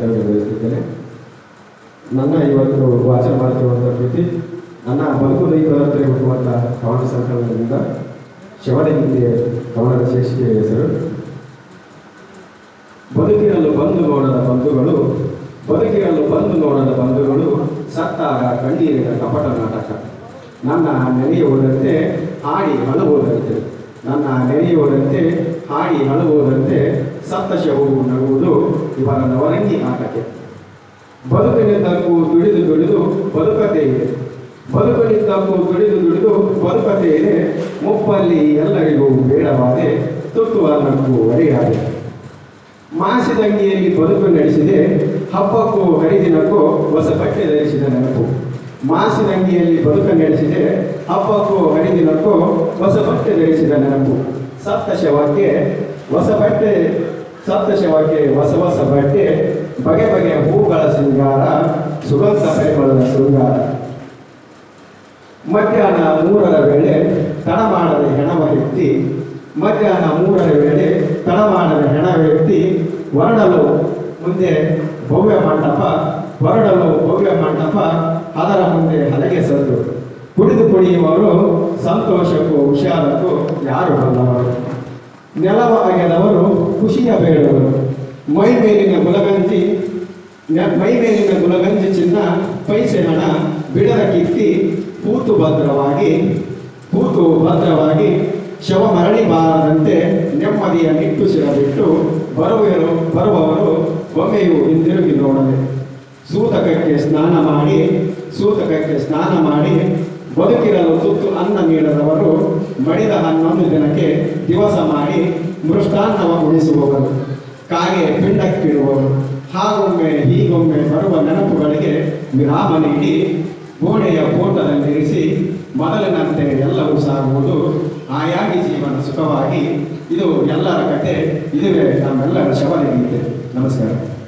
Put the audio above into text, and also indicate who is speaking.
Speaker 1: ಕರ್ತವ್ಯ ಬಯಸುತ್ತೇನೆ ನನ್ನ ಇವತ್ತು ವಾಚನ ಮಾಡ್ತಿರುವಂಥ ಪ್ರೀತಿ ನನ್ನ ಬದುಕು ದೈವರತ್ರೆ ಹುಟ್ಟುವಂಥ ಕವನ ಸಂಕಲನದಿಂದ ಶವನಗೀತೆ ಕವನದ ಶೀರ್ಷಿಕೆಯ ಹೆಸರು. ಬದುಕಿರಲು ಬಂದು ನೋಡದ ಬಂಧುಗಳು, ಬದುಕಿರಲು ಬಂದು ನೋಡದ ಬಂಧುಗಳು ಸತ್ತಾಗ ಕಣ್ಣೀರಿನ ಕಪಟ ನಾಟಕ. ನನ್ನ ನೆನೆಯುವುದಂತೆ ಹಾಡಿ ಹಳುವುದಂತೆ ನನ್ನ ನೆನೆಯುವುದಂತೆ ಹಾಡಿ ಅಳುವುದಂತೆ ಸತ್ತ ಶವವು ನಗುವುದು ಇವರ ನವರಂಗಿ ಆಟಕ್ಕೆ ಬದುಕಿನಿಂದಕ್ಕೂ ದುಡಿದು ದುಡಿದು ಬದುಕತೆ ಇದೆ. ಬದುಕಿನಿಂದಕ್ಕೂ ದುಡಿದು ದುಡಿದು ಬದುಕತೆ ಇದೆ. ಮುಪ್ಪಲ್ಲಿ ಎಲ್ಲರಿಗೂ ಬೇಡವಾದೆ ತುತ್ತು ಅನ್ನಕ್ಕೂ ಹರಿಯಾದೆ ಮಾಸಿದಂಗಿಯಲ್ಲಿ ಬದುಕು ನಡೆಸಿದೆ. ಹಬ್ಬಕ್ಕೂ, ಹರಿದಿನಕ್ಕೂ ಹೊಸ ಬಟ್ಟೆ ಧರಿಸಿದ ನೆನಪು. ಮಾಸಿದಂಗಿಯಲ್ಲಿ ಬದುಕು ನಡೆಸಿದೆ. ಹಬ್ಬಕ್ಕೂ, ಹರಿದಿನಕ್ಕೂ ಹೊಸ ಬಟ್ಟೆ ಧರಿಸಿದ ನೆನಪು. ಸತ್ತ ಶವಕ್ಕೆ ಹೊಸ ಬಟ್ಟೆ ಸಪ್ತಶವಾಗಿ ಹೊಸ ಹೊಸ ಬಟ್ಟೆ, ಬಗೆ ಬಗೆಯ ಹೂಗಳ ಶೃಂಗಾರ, ಸುಗಂಧ ಪರಿಮಳದ ಶೃಂಗಾರ. ಮಧ್ಯಾಹ್ನ ಮೂರರ ವೇಳೆ ತಡಮಾಡದ ಹೆಣವ ವ್ಯಕ್ತಿ ಮಧ್ಯಾಹ್ನ ಮೂರರ ವೇಳೆ ತಡಮಾಡದ ಹೆಣ ವ್ಯಕ್ತಿ ಹೊರಡಲು ಮುಂದೆ ಭವ್ಯ ಮಂಟಪ, ಹೊರಡಲು ಭವ್ಯ ಮಂಟಪ, ಅದರ ಮುಂದೆ ಹಲಗೆ ಸದ್ದು. ಕುಡಿದು ಕುಡಿಯುವವರು ಸಂತೋಷಕ್ಕೂ, ಹುಷಾರಕ್ಕೂ ಯಾರು ಬಲ್ಲವರು ನೆಲವ ಅಗೆದವರು ಖುಷಿಯ ಬೇಡವರು. ಮೈ ಮೇಲಿನ ಗುಲಗಂಜಿ ಮೈ ಮೇಲಿನ ಗುಲಗಂಜಿ ಚಿನ್ನ, ಪೈಸೆ ಹಣ ಬಿಡದ ಕಿತ್ತಿ ಪೂತು ಭದ್ರವಾಗಿ ಕೂತು ಭದ್ರವಾಗಿ, ಶವ ಮರಳಿ ಬಾರದಂತೆ ನೆಮ್ಮದಿಯ ನಿಟ್ಟುಸಿರ ಬಿಟ್ಟು ಬರುವರು, ಬರುವವರು, ಒಮ್ಮೆಯೂ ಹಿಂದಿರುಗಿ ನೋಡದೆ. ಸೂತಕಕ್ಕೆ ಸ್ನಾನ ಮಾಡಿ ಸೂತಕಕ್ಕೆ ಸ್ನಾನ ಮಾಡಿ ಬದುಕಿರಲು ತುತ್ತು ಅನ್ನ ನೀಡದವರು ಮಡಿದ ಹನ್ನೊಂದು ದಿನಕ್ಕೆ ದಿವಸ ಮಾಡಿ ಮೃಷ್ಟಾನ್ನವ ಉಳಿಸುವವರು, ಕಾಗೆ ಪಿಂಡಕ್ಕಿಡುವವರು, ಹಾಗೊಮ್ಮೆ ಹೀಗೊಮ್ಮೆ ಬರುವ ನೆನಪುಗಳಿಗೆ ವಿರಾಮ ನೀಡಿ ಗೋಡೆಯ ಕೋಟದಲ್ಲಿರಿಸಿ ಮೊದಲಿನಂತೆ ಎಲ್ಲವೂ ಸಾಗುವುದು ಆಯಾಗಿ ಜೀವನ ಸುಖವಾಗಿ. ಇದು ಎಲ್ಲರ ಕತೆ, ಇದುವೇ ನಮ್ಮೆಲ್ಲರ ಶವನಗೀತೆ ನಮಸ್ಕಾರ.